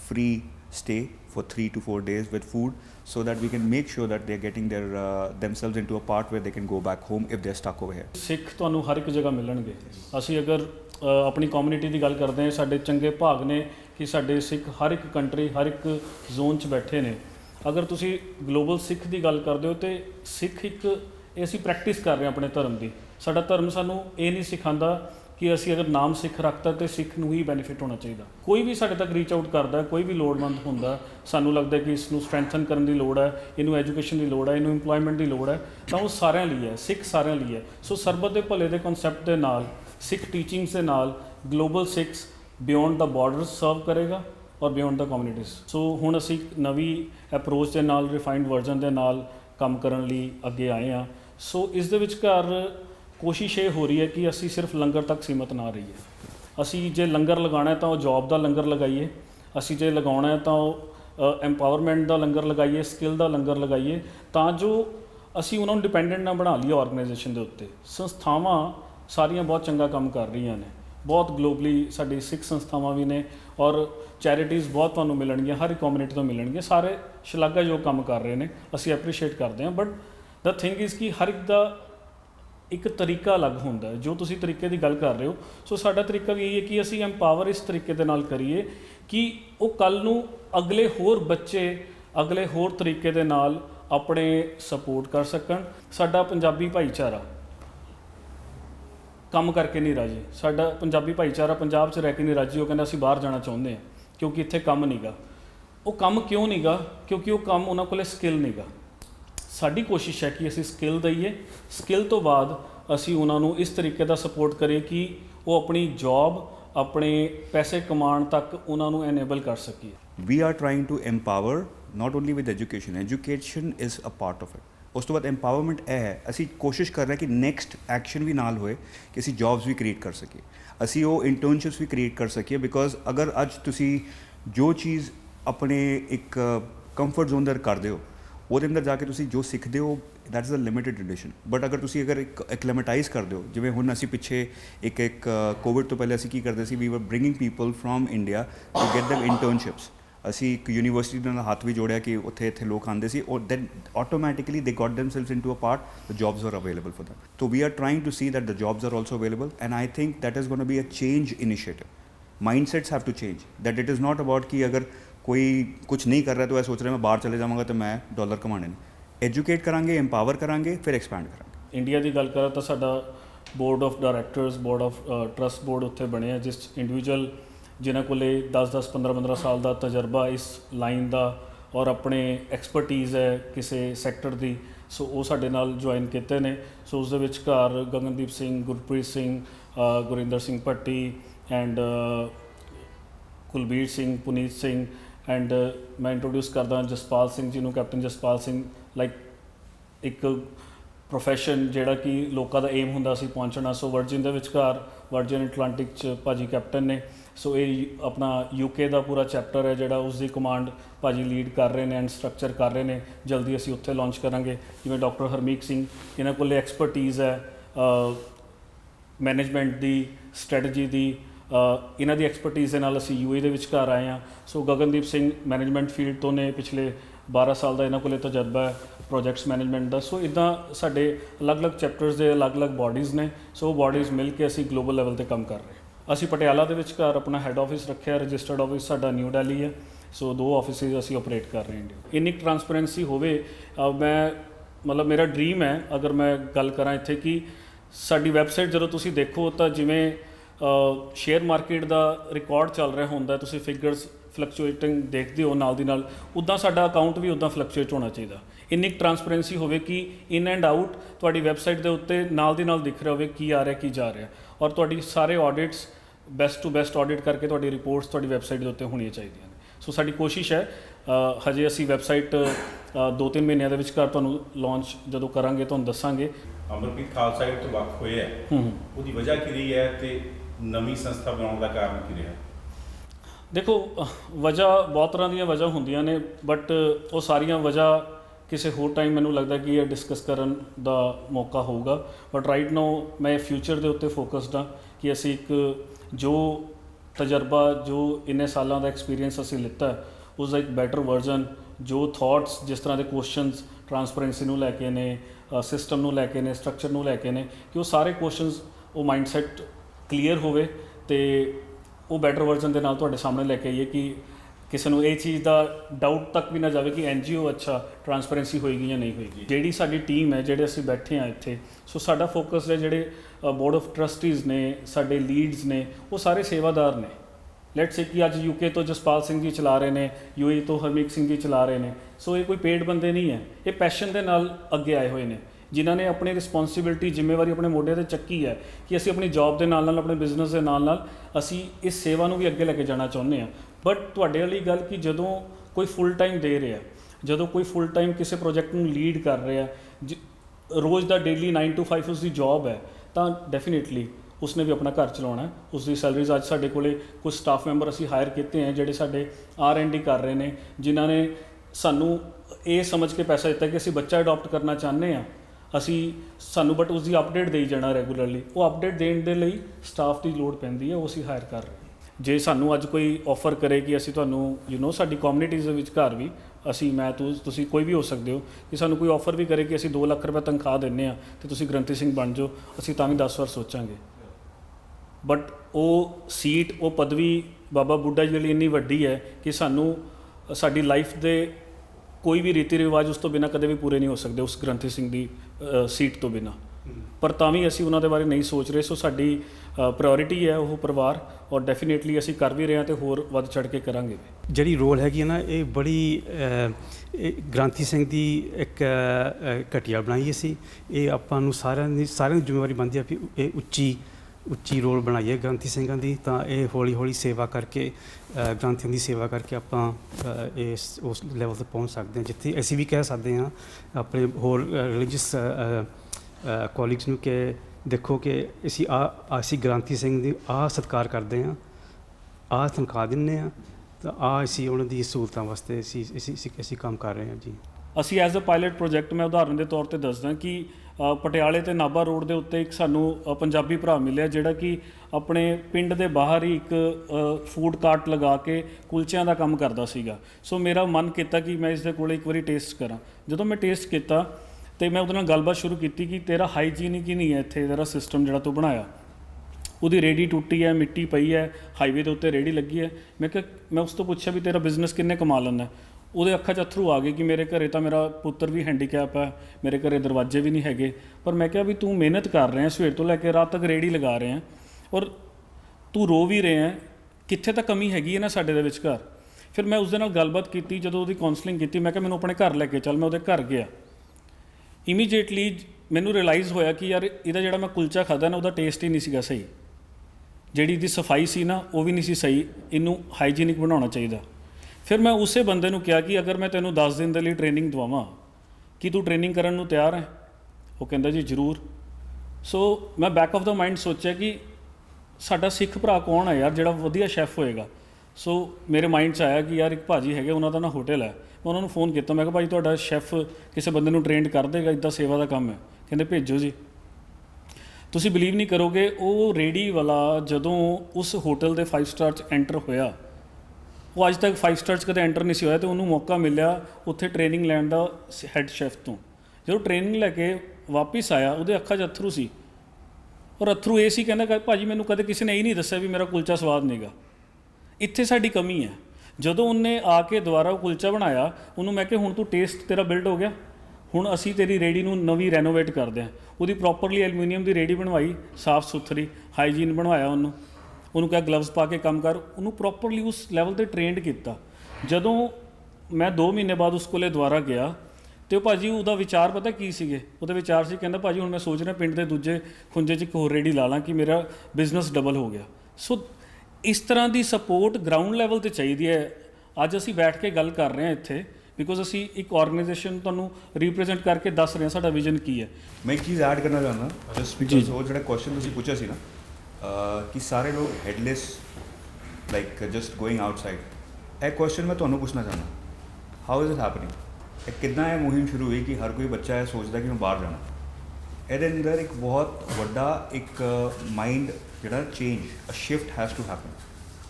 Speaker 2: free stay for 3 to 4 days with food so that we can make sure that they're getting their uh, themselves into a part where they can go back home if they're stuck over here.
Speaker 1: Sikh ਤੁਹਾਨੂੰ ਹਰ ਇੱਕ ਜਗ੍ਹਾ ਮਿਲਣਗੇ। ਅਸੀਂ ਅਗਰ ਅ, ਆਪਣੀ community ਦੀ ਗੱਲ ਕਰਦੇ ਹਾਂ ਸਾਡੇ ਚੰਗੇ ਭਾਗ ਨੇ ਕਿ ਸਾਡੇ ਸਿੱਖ ਹਰ ਇੱਕ ਕੰਟਰੀ ਹਰ ਇੱਕ ਜ਼ੋਨ 'ਚ ਬੈਠੇ ਨੇ। ਅਗਰ ਤੁਸੀਂ ਗਲੋਬਲ ਸਿੱਖ ਦੀ ਗੱਲ ਕਰਦੇ ਹੋ ਤੇ ਸਿੱਖ ਇੱਕ ਇਹ ਅਸੀਂ ਪ੍ਰੈਕਟਿਸ ਕਰ ਰਹੇ ਹਾਂ ਆਪਣੇ ਧਰਮ ਦੀ। ਸਾਡਾ ਧਰਮ ਸਾਨੂੰ ਇਹ ਨਹੀਂ ਸਿਖਾਉਂਦਾ ਕਿ ਅਸੀਂ ਅਗਰ ਨਾਮ ਸਿੱਖ ਰੱਖਤਾ ਤੇ ਸਿੱਖ ਨੂੰ ਹੀ ਬੈਨੀਫਿਟ ਹੋਣਾ ਚਾਹੀਦਾ। ਕੋਈ ਵੀ ਸਾਡੇ ਤੱਕ ਰੀਚ ਆਊਟ ਕਰਦਾ, ਕੋਈ ਵੀ ਲੋੜਵੰਦ ਹੁੰਦਾ, ਸਾਨੂੰ ਲੱਗਦਾ ਕਿ ਇਸ ਨੂੰ ਸਟਰੈਂਥਨ ਕਰਨ ਦੀ ਲੋੜ ਹੈ, ਇਹਨੂੰ ਐਜੂਕੇਸ਼ਨ ਦੀ ਲੋੜ ਹੈ, ਇਹਨੂੰ ਏਮਪਲੋਇਮੈਂਟ ਦੀ ਲੋੜ ਹੈ, ਤਾਂ ਉਹ ਸਾਰਿਆਂ ਲਈ ਹੈ, ਸਿੱਖ ਸਾਰਿਆਂ ਲਈ ਹੈ। ਸੋ ਸਰਬਤ ਦੇ ਭਲੇ ਦੇ ਕਨਸੈਪਟ ਦੇ ਨਾਲ, ਸਿੱਖ ਟੀਚਿੰਗਸ ਦੇ ਨਾਲ ਗਲੋਬਲ ਸਿੱਖਸ ਬਿਯੋਂਡ ਦਾ ਬਾਰਡਰਸ ਸਰਵ ਕਰੇਗਾ ਔਰ ਬਿਯੋਂਡ ਦਾ ਕਮਿਊਨਿਟੀਜ਼ ਸੋ ਹੁਣ ਅਸੀਂ ਨਵੀਂ ਅਪਰੋਚ ਦੇ ਨਾਲ ਰਿਫਾਈਨਡ ਵਰਜ਼ਨ ਦੇ ਨਾਲ ਕੰਮ ਕਰਨ ਲਈ ਅੱਗੇ ਆਏ ਆ ਸੋ ਇਸ ਦੇ ਵਿਚਕਾਰ ਕੋਸ਼ਿਸ਼ ਇਹ ਹੋ ਰਹੀ ਹੈ ਕਿ ਅਸੀਂ ਸਿਰਫ ਲੰਗਰ ਤੱਕ ਸੀਮਤ ਨਾ ਰਹੀਏ। ਅਸੀਂ ਜੇ ਲੰਗਰ ਲਗਾਉਣਾ ਹੈ ਤਾਂ ਉਹ ਜੌਬ ਦਾ ਲੰਗਰ ਲਗਾਈਏ। ਅਸੀਂ ਜੇ ਲਗਾਉਣਾ ਹੈ ਤਾਂ ਉਹ ਐਮਪਾਵਰਮੈਂਟ ਦਾ ਲੰਗਰ ਲਗਾਈਏ ਸਕਿੱਲ ਦਾ ਲੰਗਰ ਲਗਾਈਏ, ਤਾਂ ਜੋ ਅਸੀਂ ਉਹਨਾਂ ਨੂੰ ਡਿਪੈਂਡੈਂਟ ਨਾ ਬਣਾ ਲਈਏ ਆਰਗੇਨਾਈਜੇਸ਼ਨ ਦੇ ਉੱਤੇ। ਸੰਸਥਾਵਾਂ ਸਾਰੀਆਂ ਬਹੁਤ ਚੰਗਾ ਕੰਮ ਕਰ ਰਹੀਆਂ ਨੇ। ਬਹੁਤ ਗਲੋਬਲੀ ਸਾਡੀ ਸਿੱਖ ਸੰਸਥਾਵਾਂ ਵੀ ਨੇ ਔਰ ਚੈਰਿਟੀਜ਼ ਬਹੁਤ ਤੁਹਾਨੂੰ ਮਿਲਣਗੀਆਂ, ਹਰ ਇੱਕ ਕਮਿਊਨਿਟੀ ਤੋਂ ਮਿਲਣਗੀਆਂ। ਸਾਰੇ ਸ਼ਲਾਘਾਯੋਗ ਕੰਮ ਕਰ ਰਹੇ ਨੇ। ਅਸੀਂ ਐਪਰੀਸ਼ੀਏਟ ਕਰਦੇ ਹਾਂ। ਬਟ ਦਾ ਥਿੰਗ ਇਜ਼ ਕਿ ਹਰ ਇੱਕ ਦਾ ਇੱਕ ਤਰੀਕਾ ਅਲੱਗ ਹੁੰਦਾ ਹੈ, ਜੋ ਤੁਸੀਂ ਤਰੀਕੇ ਦੀ ਗੱਲ ਕਰ ਰਹੇ ਹੋ। ਸੋ ਸਾਡਾ ਤਰੀਕਾ ਵੀ ਇਹ ਹੈ ਕਿ ਅਸੀਂ ਐਮਪਾਵਰ ਇਸ ਤਰੀਕੇ ਦੇ ਨਾਲ ਕਰੀਏ ਕਿ ਉਹ ਕੱਲ ਨੂੰ ਅਗਲੇ ਹੋਰ ਬੱਚੇ, ਅਗਲੇ ਹੋਰ ਤਰੀਕੇ ਦੇ ਨਾਲ ਆਪਣੇ ਸਪੋਰਟ ਕਰ ਸਕਣ। ਸਾਡਾ ਪੰਜਾਬੀ ਭਾਈਚਾਰਾ ਕੰਮ ਕਰਕੇ ਨਹੀਂ ਰਾਜੀ। ਸਾਡਾ ਪੰਜਾਬੀ ਭਾਈਚਾਰਾ ਪੰਜਾਬ 'ਚ ਰਹਿ ਕੇ ਨਹੀਂ ਰਾਜੀ, ਉਹ ਕਹਿੰਦਾ ਅਸੀਂ ਬਾਹਰ ਜਾਣਾ ਚਾਹੁੰਦੇ ਹਾਂ, ਕਿਉਂਕਿ ਇੱਥੇ ਕੰਮ ਨਹੀਂਗਾ ਉਹ ਕੰਮ ਕਿਉਂ ਨਹੀਂਗਾ ਕਿਉਂਕਿ ਉਹ ਕੰਮ ਉਹਨਾਂ ਕੋਲੇ ਸਕਿੱਲ ਨਹੀਂਗਾ ਸਾਡੀ ਕੋਸ਼ਿਸ਼ ਹੈ ਕਿ ਅਸੀਂ ਸਕਿੱਲ ਦਈਏ। ਸਕਿੱਲ ਤੋਂ ਬਾਅਦ ਅਸੀਂ ਉਹਨਾਂ ਨੂੰ ਇਸ ਤਰੀਕੇ ਦਾ ਸਪੋਰਟ ਕਰੀਏ ਕਿ ਉਹ ਆਪਣੀ ਜੌਬ ਆਪਣੇ ਪੈਸੇ ਕਮਾਉਣ ਤੱਕ ਉਹਨਾਂ ਨੂੰ ਐਨੇਬਲ ਕਰ ਸਕੀਏ।
Speaker 2: We are trying to empower not only with education education is a part of it ਉਸ ਤੋਂ ਬਾਅਦ ਐਮਪਾਵਰਮੈਂਟ ਇਹ ਹੈ, ਅਸੀਂ ਕੋਸ਼ਿਸ਼ ਕਰ ਰਹੇ ਕਿ ਨੈਕਸਟ ਐਕਸ਼ਨ ਵੀ ਨਾਲ ਹੋਏ, ਕਿ ਅਸੀਂ ਜੌਬਸ ਵੀ ਕ੍ਰੀਏਟ ਕਰ ਸਕੀਏ। ਅਸੀਂ ਉਹ ਇੰਟਰਨਸ਼ਿਪਸ ਵੀ ਕ੍ਰੀਏਟ ਕਰ ਸਕੀਏ ਬਿਕੋਜ਼ ਅਗਰ ਅੱਜ ਤੁਸੀਂ ਜੋ ਚੀਜ਼ ਆਪਣੇ ਇੱਕ ਕੰਫਰਟ ਜ਼ੋਨ ਦਰ ਕਰਦੇ ਹੋ ਉਹਦੇ ਅੰਦਰ ਜਾ ਕੇ ਤੁਸੀਂ ਜੋ ਸਿੱਖਦੇ ਹੋ that is a limited edition but ਅਗਰ ਤੁਸੀਂ ਅਗਰ ਇੱਕ ਐਕਲੇਮੇਟਾਈਜ਼ ਕਰਦੇ ਹੋ ਜਿਵੇਂ ਹੁਣ ਅਸੀਂ ਪਿੱਛੇ ਇੱਕ ਇੱਕ ਕੋਵਿਡ ਤੋਂ ਪਹਿਲੇ ਅਸੀਂ ਕੀ ਕਰਦੇ ਸੀ we were bringing people from India to get them internships ਅਸੀਂ ਇੱਕ ਯੂਨੀਵਰਸਿਟੀ ਦੇ ਨਾਲ ਹੱਥ ਵੀ ਜੋੜਿਆ ਕਿ ਉੱਥੇ ਇੱਥੇ ਲੋਕ ਆਉਂਦੇ ਸੀ ਔਰ then automatically they Gat themselves into a part the jobs are available for them so we are trying to see that the jobs are also available and i think that is going to be a change initiative mindsets have to change that it is not about ਕਿ ਅਗਰ ਕੋਈ ਕੁਝ ਨਹੀਂ ਕਰ ਰਿਹਾ ਤਾਂ ਇਹ ਸੋਚ ਰਿਹਾ ਮੈਂ ਬਾਹਰ ਚਲੇ ਜਾਵਾਂਗਾ ਤਾਂ ਮੈਂ ਡਾਲਰ ਕਮਾਣੇ ਨੇ ਐਜੂਕੇਟ ਕਰਾਂਗੇ ਐਮਪਾਵਰ ਕਰਾਂਗੇ ਫਿਰ ਐਕਸਪੈਂਡ ਕਰਾਂਗੇ
Speaker 1: ਇੰਡੀਆ ਦੀ ਗੱਲ ਕਰਾਂ ਤਾਂ ਸਾਡਾ board of directors board of trust board ਉੱਥੇ ਬਣੇ ਆ ਜਿਸ ਇੰਡੀਵਿਜੂਅਲ ਜਿਨ੍ਹਾਂ ਕੋਲੇ 10 10 15 15 ਸਾਲ ਦਾ ਤਜਰਬਾ ਇਸ ਲਾਈਨ ਦਾ ਔਰ ਆਪਣੇ ਐਕਸਪਰਟਿਜ਼ ਹੈ ਕਿਸੇ ਸੈਕਟਰ ਦੀ ਸੋ ਉਹ ਸਾਡੇ ਨਾਲ ਜੁਆਇਨ ਕੀਤੇ ਨੇ ਸੋ ਉਸ ਦੇ ਵਿਚਕਾਰ Gagandeep Singh Gurpreet Singh Gurinder Singh Bhatti and Kulbir Singh Puneet Singh and uh, ਮੈਂ ਇੰਟਰੋਡਿਊਸ ਕਰਦਾ ਜਸਪਾਲ ਸਿੰਘ ਜੀ ਨੂੰ, ਕੈਪਟਨ ਜਸਪਾਲ ਸਿੰਘ ਲਾਈਕ ਇੱਕ ਪ੍ਰੋਫੈਸ਼ਨ ਜਿਹੜਾ ਕਿ ਲੋਕਾਂ ਦਾ ਏਮ ਹੁੰਦਾ ਸੀ ਪਹੁੰਚਣਾ। ਸੋ ਵਰਜਿਨ ਦੇ ਵਿਚਕਾਰ ਵਰਜਿਨ ਐਟਲਾਂਟਿਕ ਚ ਭਾਜੀ ਕੈਪਟਨ ਨੇ। ਸੋ ਇਹ ਆਪਣਾ ਯੂਕੇ ਦਾ ਪੂਰਾ ਚੈਪਟਰ ਹੈ ਜਿਹੜਾ ਉਸ ਦੀ ਕਮਾਂਡ ਭਾਜੀ ਲੀਡ ਕਰ ਰਹੇ ਨੇ ਐਂਡ ਸਟਰਕਚਰ ਕਰ ਰਹੇ ਨੇ। ਜਲਦੀ ਅਸੀਂ ਉੱਥੇ ਲਾਂਚ ਕਰਾਂਗੇ। ਜਿਵੇਂ ਡਾਕਟਰ ਹਰਮੀਤ ਸਿੰਘ, ਇਹਨਾਂ ਕੋਲ ਐਕਸਪਰਟਿਜ਼ ਹੈ ਮੈਨੇਜਮੈਂਟ ਦੀ ਸਟ੍ਰੈਟਜੀ ਦੀ ਇਹਨਾਂ ਦੀ ਐਕਸਪਰਟਿਜ਼ ਦੇ ਨਾਲ ਅਸੀਂ ਯੂਏ ਦੇ ਵਿੱਚ ਘਰ ਆਏ ਹਾਂ। So Gagandeep Singh management field ਤੋਂ ਨੇ ਪਿਛਲੇ 12 ਸਾਲ ਦਾ ਇਹਨਾਂ ਕੋਲੇ ਤਜਰਬਾ ਹੈ ਪ੍ਰੋਜੈਕਟਸ ਮੈਨੇਜਮੈਂਟ ਦਾ। ਸੋ ਇਦਾਂ ਸਾਡੇ ਅਲੱਗ-ਅਲੱਗ ਚੈਪਟਰਸ ਦੇ ਅਲੱਗ-ਅਲੱਗ ਬਾਡੀਜ਼ ਨੇ। ਸੋ ਬਾਡੀਜ਼ ਮਿਲ ਕੇ ਅਸੀਂ ਗਲੋਬਲ ਲੈਵਲ ਤੇ ਕੰਮ ਕਰ ਰਹੇ ਹਾਂ। ਅਸੀਂ ਪਟਿਆਲਾ ਦੇ ਵਿੱਚ ਘਰ ਆਪਣਾ ਹੈੱਡ ਆਫਿਸ ਰੱਖਿਆ ਰਜਿਸਟਰਡ ਆਫਿਸ ਸਾਡਾ ਨਿਊ ਦਿੱਲੀ ਹੈ। ਸੋ ਦੋ ਆਫਿਸਿਸ ਅਸੀਂ ਆਪਰੇਟ ਕਰ ਰਹੇ ਹਾਂ ਇੰਡੀਆ ਇੰਨੀ ਟਰਾਂਸਪੇਰੈਂਸੀ ਹੋਵੇ ਮੈਂ, ਮਤਲਬ ਮੇਰਾ ਡ੍ਰੀਮ ਹੈ, ਅਗਰ ਮੈਂ ਗੱਲ ਕਰਾਂ ਇੱਥੇ ਕਿ ਸਾਡੀ ਵੈਬਸਾਈਟ ਜਦੋਂ ਤੁਸੀਂ ਦੇਖੋ ਤਾਂ ਜਿਵੇਂ ਸ਼ੇਅਰ ਮਾਰਕੀਟ ਦਾ ਰਿਕਾਰਡ ਚੱਲ ਰਿਹਾ ਹੁੰਦਾ ਤੁਸੀਂ ਫਿਗਰਸ ਫਲਕਚੁਏਟਿੰਗ ਦੇਖਦੇ ਹੋ ਨਾਲ ਦੀ ਨਾਲ ਉਦਾਂ ਸਾਡਾ ਅਕਾਊਂਟ ਵੀ ਉਦਾਂ ਫਲਕਚੁਏਟ ਹੋਣਾ ਚਾਹੀਦਾ। ਇੰਨੀ ਟਰਾਂਸਪੇਰੈਂਸੀ ਹੋਵੇ ਕਿ ਇਨ ਐਂਡ ਆਊਟ ਤੁਹਾਡੀ ਵੈਬਸਾਈਟ ਦੇ ਉੱਤੇ ਨਾਲ ਦੀ ਨਾਲ ਦਿਖ ਰਿਹਾ ਹੋਵੇ ਕੀ ਆ ਰਿਹਾ ਕੀ ਜਾ ਰਿਹਾ। ਔਰ ਤੁਹਾਡੀ ਸਾਰੇ audits best to best audit ਕਰਕੇ ਤੁਹਾਡੀ ਰਿਪੋਰਟਸ ਤੁਹਾਡੀ ਵੈਬਸਾਈਟ ਦੇ ਉੱਤੇ ਹੋਣੀਆਂ ਚਾਹੀਦੀਆਂ ਨੇ। ਸੋ ਸਾਡੀ ਕੋਸ਼ਿਸ਼ ਹੈ ਹਜੇ ਅਸੀਂ ਵੈਬਸਾਈਟ 2-3 ਮਹੀਨਿਆਂ ਦੇ ਵਿਚਕਾਰ ਤੁਹਾਨੂੰ ਲਾਂਚ ਜਦੋਂ ਕਰਾਂਗੇ ਤੁਹਾਨੂੰ ਦੱਸਾਂਗੇ।
Speaker 3: ਅਮਰਪ੍ਰੀਤ ਖਾਲਸਾ ਤੋਂ ਵੱਖ ਹੋਏ ਹੂੰ। ਉਹਦੀ ਵਜ੍ਹਾ ਕੀ ਰਹੀ ਹੈ ਤੇ ਨਵੀਂ ਸੰਸਥਾ ਬਣਾਉਣ ਦਾ ਕਾਰਨ ਕੀ ਰਿਹਾ?
Speaker 1: ਦੇਖੋ ਵਜ੍ਹਾ ਬਹੁਤ ਤਰ੍ਹਾਂ ਦੀਆਂ ਵਜ੍ਹਾ ਹੁੰਦੀਆਂ ਨੇ ਬਟ ਉਹ ਸਾਰੀਆਂ ਵਜ੍ਹਾ ਕਿਸੇ ਹੋਰ ਟਾਈਮ ਮੈਨੂੰ ਲੱਗਦਾ ਕਿ ਇਹ ਡਿਸਕਸ ਕਰਨ ਦਾ ਮੌਕਾ ਹੋਊਗਾ। ਬਟ ਰਾਈਟ ਨਾਓ ਮੈਂ ਫਿਊਚਰ ਦੇ ਉੱਤੇ ਫੋਕਸਡ ਹਾਂ ਕਿ ਅਸੀਂ ਇੱਕ ਜੋ ਤਜਰਬਾ ਜੋ ਇੰਨੇ ਸਾਲਾਂ ਦਾ ਐਕਸਪੀਰੀਅੰਸ ਅਸੀਂ ਲਿੱਤਾ ਹੈ, ਉਸ ਦਾ ਇੱਕ ਬੈਟਰ ਵਰਜ਼ਨ ਜੋ ਥਾਟਸ ਜਿਸ ਤਰ੍ਹਾਂ ਦੇ ਕੁਐਸਚਨਸ ਟਰਾਂਸਪੇਰੈਂਸੀ ਨੂੰ ਲੈ ਕੇ ਨੇ ਸਿਸਟਮ ਨੂੰ ਲੈ ਕੇ ਨੇ ਸਟਰਕਚਰ ਨੂੰ ਲੈ ਕੇ ਨੇ ਕਿ ਉਹ ਸਾਰੇ ਕੁਐਸਚਨਸ ਉਹ ਮਾਈਂਡਸੈਟ ਕਲੀਅਰ ਹੋਵੇ ਤੇ ਉਹ ਬੈਟਰ ਵਰਜ਼ਨ ਦੇ ਨਾਲ ਤੁਹਾਡੇ ਸਾਹਮਣੇ ਲੈ ਕੇ ਆਈਏ ਕਿ ਕਿਸੇ ਨੂੰ ਇਹ ਚੀਜ਼ ਦਾ ਡਾਊਟ ਤੱਕ ਵੀ ਨਾ ਜਾਵੇ ਕਿ ਐਨਜੀਓ ਅੱਛਾ ਟਰਾਂਸਪੇਰੈਂਸੀ ਹੋਏਗੀ ਜਾਂ ਨਹੀਂ ਹੋਏਗੀ। ਜਿਹੜੀ ਸਾਡੀ ਟੀਮ ਹੈ ਜਿਹੜੇ ਅਸੀਂ ਬੈਠੇ ਆ ਇੱਥੇ ਸੋ ਸਾਡਾ ਫੋਕਸ ਹੈ ਜਿਹੜੇ ਬੋਰਡ ਆਫ ਟਰਸਟੀਜ਼ ਨੇ ਸਾਡੇ ਲੀਡਸ ਨੇ ਉਹ ਸਾਰੇ ਸੇਵਾਦਾਰ ਨੇ। ਲੈਟਸ ਸੇ ਕਿ ਅੱਜ ਯੂਕੇ ਤੋਂ ਜਸਪਾਲ ਸਿੰਘ ਜੀ ਚਲਾ ਰਹੇ ਨੇ ਯੂਏ ਤੋਂ ਹਰਮੀਤ ਸਿੰਘ ਜੀ ਚਲਾ ਰਹੇ ਨੇ ਸੋ ਇਹ ਕੋਈ ਪੇਡ ਬੰਦੇ ਨਹੀਂ ਹੈ। ਇਹ ਪੈਸ਼ਨ ਦੇ ਨਾਲ ਅੱਗੇ ਆਏ ਹੋਏ ਨੇ। ਜਿਨ੍ਹਾਂ ਨੇ ਆਪਣੀ ਰਿਸਪੌਂਸਿਬਿਲਟੀ ਜ਼ਿੰਮੇਵਾਰੀ ਆਪਣੇ ਮੋਢੇ ਤੇ ਚੱਕੀ ਹੈ ਕਿ ਅਸੀਂ ਆਪਣੀ ਜੌਬ ਦੇ ਨਾਲ ਨਾਲ, ਆਪਣੇ ਬਿਜ਼ਨਸ ਦੇ ਨਾਲ ਨਾਲ ਅਸੀਂ ਇਸ ਸੇਵਾ ਨੂੰ ਵੀ ਅੱਗੇ ਲੈ ਕੇ ਜਾਣਾ ਚਾਹੁੰਦੇ ਹਾਂ। ਬਟ ਤੁਹਾਡੇ ਵਾਲੀ ਗੱਲ ਕਿ ਜਦੋਂ ਕੋਈ ਫੁੱਲ ਟਾਈਮ ਦੇ ਰਿਹਾ ਜਦੋਂ ਕੋਈ ਫੁੱਲ ਟਾਈਮ ਕਿਸੇ ਪ੍ਰੋਜੈਕਟ ਨੂੰ ਲੀਡ ਕਰ ਰਿਹਾ ਜ- ਰੋਜ਼ ਦਾ ਡੇਲੀ 9 ਟੂ 5 ਉਸ ਦੀ ਜੌਬ ਹੈ, ਤਾਂ ਡੈਫੀਨਿਟਲੀ ਉਸਨੇ ਵੀ ਆਪਣਾ ਘਰ ਚਲਾਉਣਾ ਹੈ। ਉਸ ਦੀ ਸੈਲਰੀਜ਼ ਅੱਜ ਸਾਡੇ ਕੋਲੇ ਕੁਝ ਸਟਾਫ ਮੈਂਬਰ ਅਸੀਂ ਹਾਇਰ ਕੀਤੇ ਹੈ, ਜਿਹੜੇ ਸਾਡੇ ਆਰ ਐਂਡ ਡੀ ਕਰ ਰਹੇ ਨੇ, ਜਿਨ੍ਹਾਂ ਨੇ ਸਾਨੂੰ ਇਹ ਸਮਝ ਕੇ ਪੈਸਾ ਦਿੱਤਾ ਕਿ ਅਸੀਂ ਬੱਚਾ ਅਡਾਪਟ ਕਰਨਾ ਚਾਹੁੰਦੇ ਹਾਂ। ਅਸੀਂ ਸਾਨੂੰ ਬਟ ਉਸ ਦੀ ਅਪਡੇਟ ਦੇਈ ਜਾਣਾ ਰੈਗੂਲਰਲੀ ਉਹ ਅਪਡੇਟ ਦੇਣ ਦੇ ਲਈ ਸਟਾਫ ਦੀ ਲੋੜ ਪੈਂਦੀ ਹੈ, ਉਹ ਅਸੀਂ ਹਾਇਰ ਕਰ ਰਹੇ ਹਾਂ। ਜੇ ਸਾਨੂੰ ਅੱਜ ਕੋਈ ਆਫਰ ਕਰੇ ਕਿ ਅਸੀਂ ਤੁਹਾਨੂੰ ਯੂ نو ਸਾਡੀ ਕਮਿਊਨਿਟੀਜ਼ ਦੇ ਵਿੱਚ ਘਰ ਵੀ ਅਸੀਂ, ਮੈਂ, ਤੂੰ, ਤੁਸੀਂ ਕੋਈ ਵੀ ਹੋ ਸਕਦੇ ਹੋ ਕਿ ਸਾਨੂੰ ਕੋਈ ਆਫਰ ਵੀ ਕਰੇ ਕਿ ਅਸੀਂ 2 ਲੱਖ ਰੁਪਏ ਤਨਖਾਹ ਦਿੰਨੇ ਆ ਤੇ ਤੁਸੀਂ ਗ੍ਰੰਥੀ ਸਿੰਘ ਬਣ ਜਾਓ, ਅਸੀਂ ਤਾਂ ਵੀ 10 ਵਾਰ ਸੋਚਾਂਗੇ। ਬਟ ਉਹ ਸੀਟ ਉਹ ਪਦਵੀ ਬਾਬਾ ਬੁੱਢਾ ਜੀ ਲਈ ਇੰਨੀ ਵੱਡੀ ਹੈ ਕਿ ਸਾਨੂੰ, ਸਾਡੀ ਲਾਈਫ ਦੇ ਕੋਈ ਵੀ ਰੀਤੀ ਰਿਵਾਜ ਉਸ ਤੋਂ ਬਿਨਾ ਕਦੇ ਵੀ ਪੂਰੇ ਨਹੀਂ ਹੋ ਸਕਦੇ ਉਸ ਗ੍ਰੰਥੀ ਸਿੰਘ ਦੀ ਸੀਟ ਤੋਂ ਬਿਨਾ। ਪਰ ਤਾਂ ਵੀ ਅਸੀਂ ਉਹਨਾਂ ਦੇ ਬਾਰੇ ਨਹੀਂ ਸੋਚ ਰਹੇ ਸੋ ਸਾਡੀ ਪ੍ਰਾਇੋਰਟੀ ਹੈ ਉਹ ਪਰਿਵਾਰ ਔਰ ਡੈਫੀਨੇਟਲੀ ਅਸੀਂ ਕਰ ਵੀ ਰਹੇ ਹਾਂ ਤੇ ਹੋਰ ਵੱਧ ਚੜ ਕੇ ਕਰਾਂਗੇ ਵੀ।
Speaker 4: ਜਿਹੜੀ ਰੋਲ ਹੈਗੀ ਹੈ ਨਾ ਇਹ ਬੜੀ ਅ, ਇਹ ਗ੍ਰਾਂਥੀ ਸਿੰਘ ਦੀ ਇੱਕ ਅ, ਘਟੀਆ ਬਣਾਈ ਸੀ। ਇਹ ਆਪਾਂ ਨੂੰ ਸਾਰਿਆਂ ਦੀ ਸਾਰਿਆਂ ਦੀ ਜ਼ਿੰਮੇਵਾਰੀ ਬਣਦੀ ਹੈ ਵੀ ਇਹ ਉੱਚੀ ਉੱਚੀ ਰੋਲ ਬਣਾਈਏ ਗ੍ਰੰਥੀ ਸਿੰਘਾਂ ਦੀ, ਤਾਂ ਇਹ ਹੌਲੀ ਹੌਲੀ ਸੇਵਾ ਕਰਕੇ ਗ੍ਰੰਥੀਆਂ ਦੀ ਸੇਵਾ ਕਰਕੇ ਆਪਾਂ ਇਸ, ਉਸ ਲੈਵਲ ਤੇ ਪਹੁੰਚ ਸਕਦੇ ਹਾਂ, ਜਿੱਥੇ ਅਸੀਂ ਵੀ ਕਹਿ ਸਕਦੇ ਹਾਂ, ਆਪਣੇ ਹੋਰ ਰਿਲੀਜੀਅਸ ਕੋਲੀਗਸ ਨੂੰ ਕਿ ਦੇਖੋ ਕਿ ਅਸੀਂ ਆ, ਅਸੀਂ ਗ੍ਰੰਥੀ ਸਿੰਘ ਦੀ ਆ ਸਤਿਕਾਰ ਕਰਦੇ ਹਾਂ, ਆ ਤਨਖਾਹ ਦਿੰਦੇ ਆ ਤਾਂ ਆ ਅਸੀਂ ਉਹਨਾਂ ਦੀ ਸਹੂਲਤਾਂ ਵਾਸਤੇ ਅਸੀਂ ਅਸੀਂ, ਅਸੀਂ- ਕੰਮ ਕਰ ਰਹੇ ਹਾਂ ਜੀ।
Speaker 1: ਅਸੀਂ ਐਜ਼ ਅ ਪਾਇਲਟ ਪ੍ਰੋਜੈਕਟ ਮੈਂ ਉਦਾਹਰਨ ਦੇ ਤੌਰ ਤੇ ਦੱਸਦਾ ਕਿ ਪਟਿਆਲੇ ਤੇ ਨਾਭਾ ਰੋਡ ਦੇ ਉੱਤੇ ਇੱਕ ਸਾਨੂੰ ਪੰਜਾਬੀ ਭਰਾ ਮਿਲਿਆ, ਜਿਹੜਾ ਕਿ ਆਪਣੇ ਪਿੰਡ ਦੇ ਬਾਹਰ ਹੀ ਇੱਕ ਫੂਡ ਕਾਰਟ ਲਗਾ ਕੇ ਕੁਲਚਿਆਂ ਦਾ ਕੰਮ ਕਰਦਾ ਸੀਗਾ। ਸੋ ਮੇਰਾ ਮਨ ਕੀਤਾ ਕਿ ਮੈਂ ਇਸ ਦੇ ਕੋਲੇ ਇੱਕ ਵਾਰੀ ਟੇਸਟ ਕਰਾਂ। ਜਦੋਂ ਮੈਂ ਟੇਸਟ ਕੀਤਾ, ਤੇ ਮੈਂ ਉਹਦੇ ਨਾਲ ਗੱਲਬਾਤ ਸ਼ੁਰੂ ਕੀਤੀ ਕਿ ਤੇਰਾ ਹਾਈਜੀਨਿਕ ਹੀ ਨਹੀਂ ਹੈ ਇੱਥੇ, ਤੇਰਾ ਸਿਸਟਮ ਜਿਹੜਾ ਤੂੰ ਬਣਾਇਆ। ਉਹਦੀ ਰੇੜੀ ਟੁੱਟੀ ਹੈ, ਮਿੱਟੀ ਪਈ ਹੈ ਹਾਈਵੇ ਦੇ ਉੱਤੇ ਰੇੜੀ ਲੱਗੀ ਹੈ। ਮੈਂ ਕਿਹਾ, ਮੈਂ ਉਸ ਤੋਂ ਪੁੱਛਿਆ ਵੀ ਤੇਰਾ ਬਿਜ਼ਨਸ ਕਿੰਨੇ ਕਮਾ ਲੈਂਦਾ ਉਹਦੇ ਅੱਖਾਂ 'ਚ ਅਥਰੂ ਆ ਗਏ ਕਿ ਮੇਰੇ ਘਰੇ ਤਾਂ ਮੇਰਾ ਪੁੱਤਰ ਵੀ ਹੈਂਡੀਕੈਪ ਹੈ, ਮੇਰੇ ਘਰੇ ਦਰਵਾਜ਼ੇ ਵੀ ਨਹੀਂ ਹੈਗੇ। ਪਰ ਮੈਂ ਕਿਹਾ ਵੀ ਤੂੰ ਮਿਹਨਤ ਕਰ ਰਿਹਾ ਸਵੇਰ ਤੋਂ ਲੈ ਕੇ ਰਾਤ ਤੱਕ ਰੇੜੀ ਲਗਾ ਰਿਹਾ ਔਰ ਤੂੰ ਰੋ ਵੀ ਰਿਹਾ ਕਿੱਥੇ ਤਾਂ ਕਮੀ ਹੈਗੀ ਹੈ ਨਾ ਸਾਡੇ ਦੇ ਵਿਚਕਾਰ। ਫਿਰ ਮੈਂ ਉਸ ਦੇ ਨਾਲ ਗੱਲਬਾਤ ਕੀਤੀ, ਜਦੋਂ ਉਹਦੀ ਕਾਉਂਸਲਿੰਗ ਕੀਤੀ, ਮੈਂ ਕਿਹਾ ਮੈਨੂੰ ਆਪਣੇ ਘਰ ਲੈ ਕੇ ਚੱਲ, ਮੈਂ ਉਹਦੇ ਘਰ ਗਿਆ। ਇਮੀਡੀਏਟਲੀ ਮੈਨੂੰ ਰਿਅਲਾਈਜ਼ ਹੋਇਆ ਕਿ ਯਾਰ ਇਹਦਾ ਜਿਹੜਾ ਮੈਂ ਕੁਲਚਾ ਖਾਦਾ ਨਾ, ਉਹਦਾ ਟੇਸਟ ਹੀ ਨਹੀਂ ਸੀਗਾ ਸਹੀ। ਜਿਹੜੀ ਦੀ ਸਫ਼ਾਈ ਸੀ ਨਾ, ਉਹ ਵੀ ਨਹੀਂ ਸੀ ਸਹੀ। ਇਹਨੂੰ ਹਾਈਜੀਨਿਕ ਬਣਾਉਣਾ ਚਾਹੀਦਾ। ਫਿਰ ਮੈਂ ਉਸੇ ਬੰਦੇ ਨੂੰ ਕਿਹਾ ਕਿ ਅਗਰ ਮੈਂ ਤੈਨੂੰ 10 ਦਿਨ ਦੇ ਲਈ ਟ੍ਰੇਨਿੰਗ ਦਵਾਵਾਂ, ਕੀ ਤੂੰ ਟ੍ਰੇਨਿੰਗ ਕਰਨ ਨੂੰ ਤਿਆਰ ਹੈ? ਉਹ ਕਹਿੰਦਾ ਜੀ, ਜ਼ਰੂਰ। ਸੋ ਮੈਂ ਬੈਕ ਆਫ ਦਾ ਮਾਈਂਡ ਸੋਚਿਆ ਕਿ ਸਾਡਾ ਸਿੱਖ ਭਰਾ ਕੌਣ ਹੈ ਯਾਰ, ਜਿਹੜਾ ਵਧੀਆ ਸ਼ੈਫ ਹੋਏਗਾ? ਸੋ ਮੇਰੇ ਮਾਈਂਡ 'ਚ ਆਇਆ ਕਿ ਯਾਰ, ਇੱਕ ਭਾਜੀ ਹੈਗੇ, ਉਹਨਾਂ ਦਾ ਨਾ ਹੋਟਲ ਹੈ। ਮੈਂ ਉਹਨਾਂ ਨੂੰ ਫੋਨ ਕੀਤਾ, ਮੈਂ ਕਿਹਾ, ਭਾਜੀ, ਤੁਹਾਡਾ ਸ਼ੈਫ ਕਿਸੇ ਬੰਦੇ ਨੂੰ ਟ੍ਰੇਨਡ ਕਰ ਦੇਗਾ ਇਦਾਂ ਸੇਵਾ ਦਾ ਕੰਮ ਹੈ? ਕਹਿੰਦੇ, ਭੇਜੋ ਜੀ। ਤੁਸੀਂ ਬਿਲੀਵ ਨਹੀਂ ਕਰੋਗੇ, ਉਹ ਰੇਡੀ ਵਾਲਾ ਜਦੋਂ ਉਸ ਹੋਟਲ ਦੇ 5 ਸਟਾਰ 'ਚ ਐਂਟਰ ਹੋਇਆ ਉਹ ਅੱਜ ਤੱਕ 5 ਸਟਾਰ 'ਚ ਕਦੇ ਐਂਟਰ ਨਹੀਂ ਸੀ ਹੋਇਆ ਤੇ ਉਹਨੂੰ ਮੌਕਾ ਮਿਲਿਆ ਉੱਥੇ ਟ੍ਰੇਨਿੰਗ ਲੈਣ ਦਾ ਹੈੱਡ ਸ਼ੈਫ ਤੋਂ। ਜਦੋਂ ਟ੍ਰੇਨਿੰਗ ਲੈ ਕੇ ਵਾਪਿਸ ਆਇਆ, ਉਹਦੇ ਅੱਖਾਂ 'ਚ ਅਥਰੂ ਸੀ। ਔਰ ਅਥਰੂ ਇਹ ਸੀ ਕਹਿੰਦਾ ਕਿ ਭਾਜੀ ਮੈਨੂੰ ਕਦੇ ਕਿਸੇ ਨੇ ਇਹ ਨਹੀਂ ਦੱਸਿਆ ਵੀ ਮੇਰਾ ਕੁਲਚਾ ਸਵਾਦ ਨਹੀਂਗਾ ਇੱਥੇ ਸਾਡੀ ਕਮੀ ਹੈ। ਜਦੋਂ ਉਹਨੇ ਆ ਕੇ ਦੁਬਾਰਾ ਉਹ ਕੁਲਚਾ ਬਣਾਇਆ, ਉਹਨੂੰ ਮੈਂ ਕਿਹਾ, ਹੁਣ ਤੂੰ ਟੇਸਟ ਤੇਰਾ ਬਿਲਡ ਹੋ ਗਿਆ। ਹੁਣ ਅਸੀਂ ਤੇਰੀ ਰੇੜੀ ਨੂੰ ਨਵੀਂ ਰੈਨੋਵੇਟ ਕਰਦੇ ਹਾਂ। ਉਹਦੀ ਪ੍ਰੋਪਰਲੀ ਐਲੂਮੀਨੀਅਮ ਦੀ ਰੇੜੀ ਬਣਵਾਈ ਸਾਫ਼ ਸੁਥਰੀ ਹਾਈਜੀਨ ਬਣਵਾਇਆ ਉਹਨੂੰ। ਉਹਨੂੰ ਕਿਹਾ ਗਲਵਜ਼ ਪਾ ਕੇ ਕੰਮ ਕਰ। ਉਹਨੂੰ ਪ੍ਰੋਪਰਲੀ ਉਸ ਲੈਵਲ ਤੇ ਟ੍ਰੇਨਡ ਕੀਤਾ। ਜਦੋਂ ਮੈਂ 2 ਮਹੀਨੇ ਬਾਅਦ ਉਸ ਕੋਲੇ ਦੁਬਾਰਾ ਗਿਆ ਤੇ ਉਹ ਭਾਜੀ ਉਹਦਾ ਵਿਚਾਰ ਪਤਾ ਕੀ ਸੀਗੇ? ਉਹਦੇ ਵਿਚਾਰ ਸੀ ਕਹਿੰਦਾ ਭਾਜੀ ਹੁਣ ਮੈਂ ਸੋਚ ਰਿਹਾ ਪਿੰਡ ਦੇ ਦੂਜੇ ਖੁੰਝੇ 'ਚ ਇੱਕ ਹੋਰ ਰੇੜੀ ਲਾ ਲਾਂ ਕਿ ਮੇਰਾ ਬਿਜ਼ਨਸ ਡਬਲ ਹੋ ਗਿਆ। ਸੋ ਇਸ ਤਰ੍ਹਾਂ ਦੀ ਸਪੋਰਟ ਗਰਾਊਂਡ ਲੈਵਲ ਤੇ ਚਾਹੀਦੀ ਹੈ। ਅੱਜ ਅਸੀਂ ਬੈਠ ਕੇ ਗੱਲ ਕਰ ਰਹੇ ਹਾਂ ਇੱਥੇ ਬਿਕੋਜ਼ ਅਸੀਂ ਇੱਕ ਆਰਗੇਨਾਈਜੇਸ਼ਨ ਤੁਹਾਨੂੰ ਰਿਪਰੈਜ਼ੈਂਟ ਕਰਕੇ ਦੱਸ ਰਹੇ ਹਾਂ ਸਾਡਾ ਵਿਜ਼ਨ ਕੀ ਹੈ।
Speaker 2: ਮੈਂ ਇੱਕ ਚੀਜ਼ ਐਡ ਕਰਨਾ ਚਾਹੁੰਦਾ ਜਸਟ ਉਹ ਜਿਹੜਾ ਕੁਐਸਚਨ ਤੁਸੀਂ ਪੁੱਛਿਆ ਸੀ ਨਾ ਕਿ ਸਾਰੇ ਲੋਕ headless like just going outside ਇਹ ਕੁਐਸਚਨ ਮੈਂ ਤੁਹਾਨੂੰ ਪੁੱਛਣਾ ਚਾਹੁੰਦਾ ਹਾਊ ਇਜ਼ ਇਟ ਹੈਪਨਿੰਗ ਇਹ ਕਿੱਦਾਂ ਇਹ ਮੁਹਿੰਮ ਸ਼ੁਰੂ ਹੋਈ ਕਿ ਹਰ ਕੋਈ ਬੱਚਾ ਇਹ ਸੋਚਦਾ ਕਿ ਮੈਂ ਬਾਹਰ ਜਾਣਾ ਇਹਦੇ ਅੰਦਰ ਇੱਕ ਬਹੁਤ ਵੱਡਾ ਇੱਕ ਮਾਈਂਡ ਜਿਹੜਾ change a shift has to happen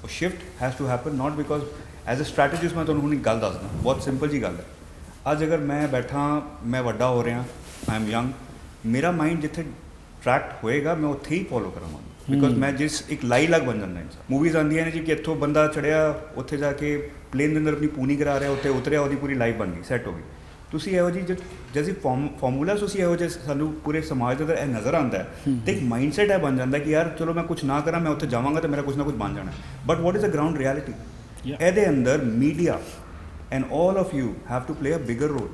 Speaker 2: ਉਹ shift has to happen not because as a strategist ਮੈਂ ਤੁਹਾਨੂੰ ਹੁਣ ਇੱਕ ਗੱਲ ਦੱਸਦਾ ਬਹੁਤ ਸਿੰਪਲ ਜੀ ਗੱਲ ਹੈ ਅੱਜ ਅਗਰ ਮੈਂ ਬੈਠਾ ਮੈਂ ਵੱਡਾ ਹੋ ਰਿਹਾ ਆਈ ਐਮ ਯੰਗ ਮੇਰਾ ਮਾਈਂਡ ਜਿੱਥੇ ਟਰੈਕਟ ਹੋਏਗਾ ਮੈਂ ਉੱਥੇ ਹੀ ਫੋਲੋ ਕਰਾਂਗਾ ਬਿਕਾਜ਼ ਮੈਂ ਜਿਸ ਇੱਕ ਲਾਈ ਲੱਗ ਬਣ ਜਾਂਦਾ ਇਨਸਾਨ ਮੂਵੀਜ਼ ਆਉਂਦੀਆਂ ਨੇ ਜੀ ਕਿ ਇੱਥੋਂ ਬੰਦਾ ਚੜਿਆ ਉੱਥੇ ਜਾ ਕੇ ਪਲੇਨ ਦੇ ਅੰਦਰ ਆਪਣੀ ਪੂਨੀ ਕਰਾ ਰਿਹਾ ਉੱਥੇ ਉਤਰਿਆ ਉਹਦੀ ਪੂਰੀ ਲਾਈਫ ਬਣ ਗਈ ਸੈੱਟ ਹੋ ਗਈ। ਤੁਸੀਂ ਇਹੋ ਜੀ ਜੈਸੀ ਫਾਰਮੂਲਾ ਤੁਸੀਂ ਇਹੋ ਜਿਹੇ ਸਾਨੂੰ ਪੂਰੇ ਸਮਾਜ ਦੇ ਅੰਦਰ ਇਹ ਨਜ਼ਰ ਆਉਂਦਾ ਹੈ ਤੇ ਇੱਕ ਮਾਈਂਡਸੈਟ ਹੈ ਬਣ ਜਾਂਦਾ ਕਿ ਯਾਰ ਚਲੋ ਮੈਂ ਕੁਝ ਨਾ ਕਰਾਂ ਮੈਂ ਉੱਥੇ ਜਾਵਾਂਗਾ ਤੇ ਮੇਰਾ ਕੁਝ ਨਾ ਕੁਝ ਬਣ ਜਾਣਾ but what is a ground
Speaker 1: reality.
Speaker 2: ਇਹਦੇ ਅੰਦਰ media and all of you have to play a bigger role